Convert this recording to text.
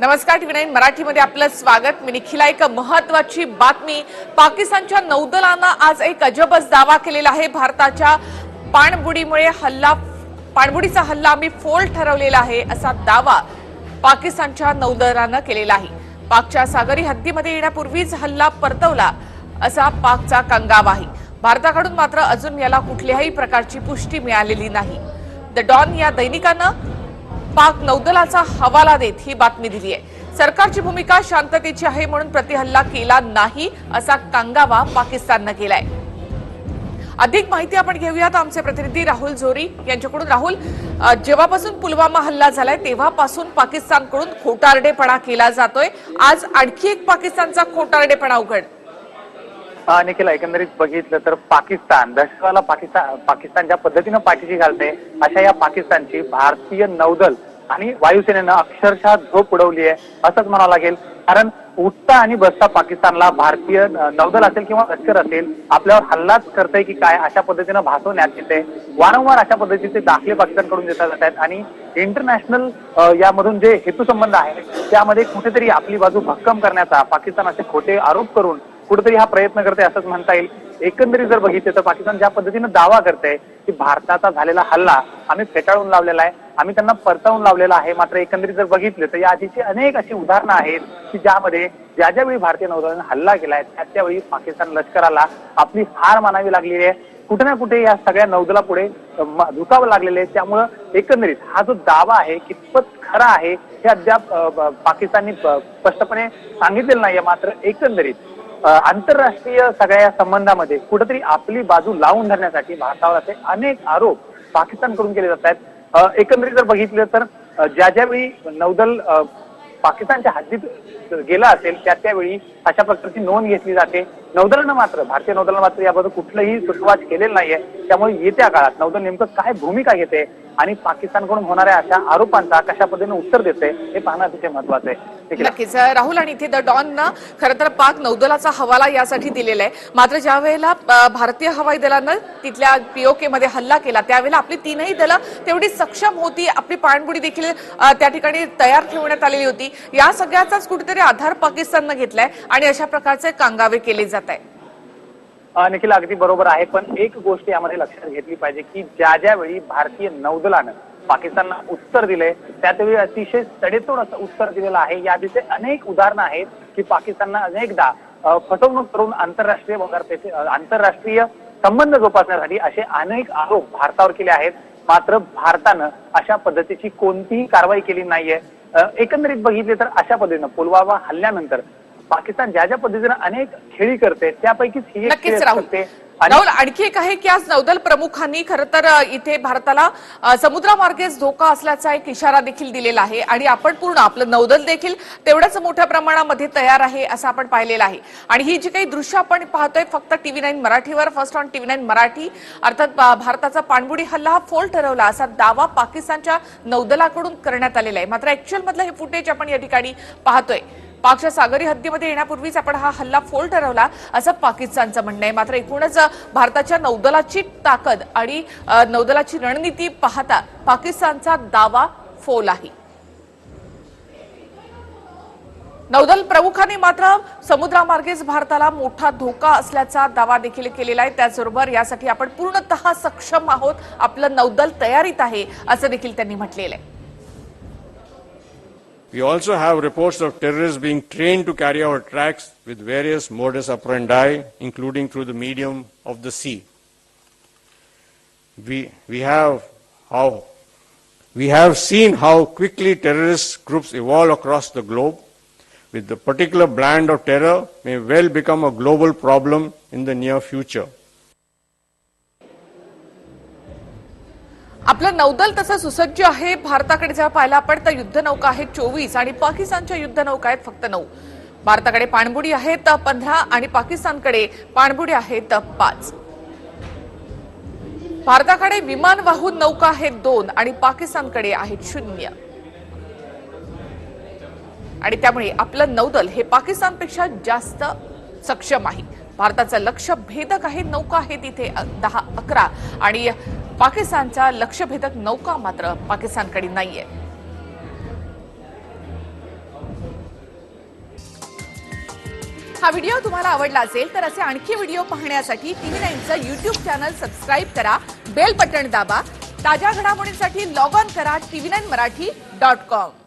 नमस्कार TV nine मराठीमध्ये आपलं स्वागत. मी निखिला एक महत्वाची बातमी. पाकिस्तानच्या नौदलानं आज एक अजबच दावा केलेला आहे. भारताच्या पाणबुडीमुळे हल्ला पाणबुडीचा हल्ला आम्ही फोल ठरवलेला आहे असा दावा पाकिस्तानच्या नौदलानं केलेला आहे. पाकच्या सागरी हद्दीमध्ये येण्यापूर्वीच हल्ला परतवला असा पाकचा कंगावा आहे. भारताकडून मात्र अजून याला कुठल्याही प्रकारची पुष्टी मिळालेली नाही. द डॉन या दैनिकानं पाक नौदलाचा हवाला देत ही बातमी दिली आहे. सरकारची भूमिका शांततेची आहे म्हणून प्रतिहल्ला केला नाही असा कांगावा पाकिस्ताननं केलाय. अधिक माहिती आपण घेऊयात. आमचे प्रतिनिधी राहुल झोरी यांच्याकडून. राहुल जेव्हापासून पुलवामा हल्ला झालाय तेव्हापासून पाकिस्तानकडून खोटारडेपणा केला जातोय. आज आणखी एक पाकिस्तानचा खोटारडेपणा उघड. निखिल एकंदरीत बघितलं तर पाकिस्तान दहशतवादाला पाकिस्तान पाकिस्तान ज्या पद्धतीनं पाठीशी घालते अशा या पाकिस्तानची भारतीय नौदल आणि वायुसेनेनं अक्षरशः झोप उडवली आहे असंच म्हणावं लागेल. कारण उठता आणि बसता पाकिस्तानला भारतीय नौदल असेल किंवा लष्कर असेल आपल्यावर हल्लाच करतंय की काय अशा पद्धतीनं भासवण्यात येते वारंवार अशा पद्धतीचे दाखले पाकिस्तानकडून देता जात आहेत आणि इंटरनॅशनल यामधून जे हेतुसंबंध आहे त्यामध्ये कुठेतरी आपली बाजू भक्कम करण्याचा पाकिस्तान असे खोटे आरोप करून कुठेतरी हा प्रयत्न करते असंच म्हणता येईल. एकंदरीत जर बघितलं तर पाकिस्तान ज्या पद्धतीनं दावा करते की भारताचा झालेला हल्ला आम्ही फेटाळून लावलेला आहे आम्ही त्यांना परतावून लावलेला आहे मात्र एकंदरीत जर बघितलं तर या आधीची अनेक अशी उदाहरणं आहेत की ज्यामध्ये ज्या ज्यावेळी भारतीय नौदलाने हल्ला केलाय त्या त्यावेळी पाकिस्तान लष्कराला आपली हार मानावी लागलेली आहे. कुठे ना कुठे या सगळ्या नौदला पुढे झुकावं लागलेले आहे. त्यामुळं एकंदरीत हा जो दावा आहे कितपत खरा आहे हे अद्याप पाकिस्ताननी पाकिस्तानने स्पष्टपणे सांगितलेलं नाहीये. मात्र एकंदरीत आंतरराष्ट्रीय सगळ्या संबंधामध्ये कुठेतरी आपली बाजू लावून धरण्यासाठी भारतावर असे अनेक आरोप पाकिस्तानकडून केले जात आहेत. एकंदरीत जर बघितलं तर ज्या ज्यावेळी नौदल पाकिस्तानच्या हद्दीत गेला असेल त्या त्यावेळी अशा प्रकारची नोंद घेतली जाते. नौदलानं मात्र भारतीय नौदलानं मात्र याबद्दल कुठलंही सुचवाच केलेलं नाहीये. त्यामुळे येत्या काळात नौदल नेमकं काय भूमिका घेते आणि पाकिस्तानकडून होणाऱ्या अशा आरोपांचा कशा पद्धतीने उत्तर देते हे पाहणं अतिशय महत्वाचं आहे. नक्कीच. राहुल आणि इथे द डॉननं खरं तर पाक नौदलाचा हवाला यासाठी दिलेला आहे मात्र ज्या वेळेला भारतीय हवाई दलानं तिथल्या पीओके मध्ये हल्ला केला त्यावेळेला आपली तीनही दलं तेवढी सक्षम होती. आपली पाणबुडी देखील त्या ठिकाणी तयार ठेवण्यात आलेली होती. या सगळ्याचाच कुठेतरी आधार पाकिस्ताननं घेतलाय आणि अशा प्रकारचे कांगावे केले जातात. जात आहे. निखिल अगदी बरोबर आहे पण एक गोष्ट यामध्ये लक्षात घेतली पाहिजे की ज्या ज्या वेळी भारतीय नौदलानं पाकिस्तानला उत्तर दिले त्यावेळी अतिशय सडेतोड असं उत्तर दिलेलं आहे. याआधीचे अनेक उदाहरणं आहेत की पाकिस्ताननं अनेकदा फसवणूक करून आंतरराष्ट्रीय बाजारपेठे आंतरराष्ट्रीय संबंध जोपासण्यासाठी असे अनेक आरोप भारतावर केले आहेत. मात्र भारतानं अशा पद्धतीची कोणतीही कारवाई केली नाहीये. एकंदरीत बघितले तर अशा पद्धतीनं पुलवामा हल्ल्यानंतर पाकिस्तान ज्या ज्या पद्धतीनं अनेक खेळी करते त्यापैकीच ही नक्कीच राहुल. राहुल आणखी एक आहे की आज नौदल प्रमुखांनी खरं तर इथे भारताला समुद्रामार्गेच धोका असल्याचा एक इशारा देखील दिलेला आहे. आणि आपण पूर्ण आपलं नौदल देखील तेवढ्याच मोठ्या प्रमाणामध्ये तयार आहे असं आपण पाहिलेलं आहे. आणि ही जी काही दृश्य आपण पाहतोय फक्त टीव्ही नाईन मराठीवर first on TV nine Marathi अर्थात भारताचा पाणबुडी हल्ला हा फोल ठरवला असा दावा पाकिस्तानच्या नौदलाकडून करण्यात आलेला आहे. मात्र ऍक्च्युअल मधलं हे फुटेज आपण या ठिकाणी पाहतोय. पाकच्या सागरी हद्दीमध्ये येण्यापूर्वीच आपण हा हल्ला फोल ठरवला असं पाकिस्तानचं म्हणणं आहे. मात्र एकूणच भारताच्या नौदलाची ताकद आणि नौदलाची रणनीती पाहता पाकिस्तानचा दावा फोल आहे. नौदल प्रमुखांनी मात्र समुद्रामार्गेच भारताला मोठा धोका असल्याचा दावा देखील केलेला आहे. त्याचबरोबर यासाठी आपण पूर्णतः सक्षम आहोत. आपलं नौदल तयारीत आहे असं देखील त्यांनी म्हटलेलं आहे. We also have reports of terrorists being trained to carry out attacks with various modus operandi, including through the medium of the sea. We, we have how we have seen how quickly terrorist groups evolve across the globe. With the particular brand of terror may well become a global problem in the near future. आपलं नौदल तसं सुसज्ज आहे. भारताकडे जेव्हा पाहिलं आपण तर युद्धनौका आहेत चोवीस आणि पाकिस्तानच्या युद्धनौका आहेत फक्त नऊ. भारताकडे पाणबुडी आहेत पंधरा आणि पाकिस्तानकडे पाणबुडी आहेत पाच. भारताकडे विमान वाहून नौका आहेत दोन आणि पाकिस्तानकडे आहेत शून्य. आणि त्यामुळे आपलं नौदल हे पाकिस्तानपेक्षा जास्त सक्षम आहे. भारताचं लक्ष भेदक आहे. नौका आहे तिथे दहा अकरा आणि पाकिस्तानचा लक्षभेदक नौका मात्र पाकिस्तानकडे नाहीये. हा व्हिडिओ तुम्हाला आवडला असेल तर असे आणखी व्हिडिओ पाहण्यासाठी टीव्ही नाईनचं युट्यूब चॅनल सबस्क्राईब करा बेल बटन दाबा ताज्या घडामोडींसाठी लॉग ऑन करा TV nine Marathi dot com.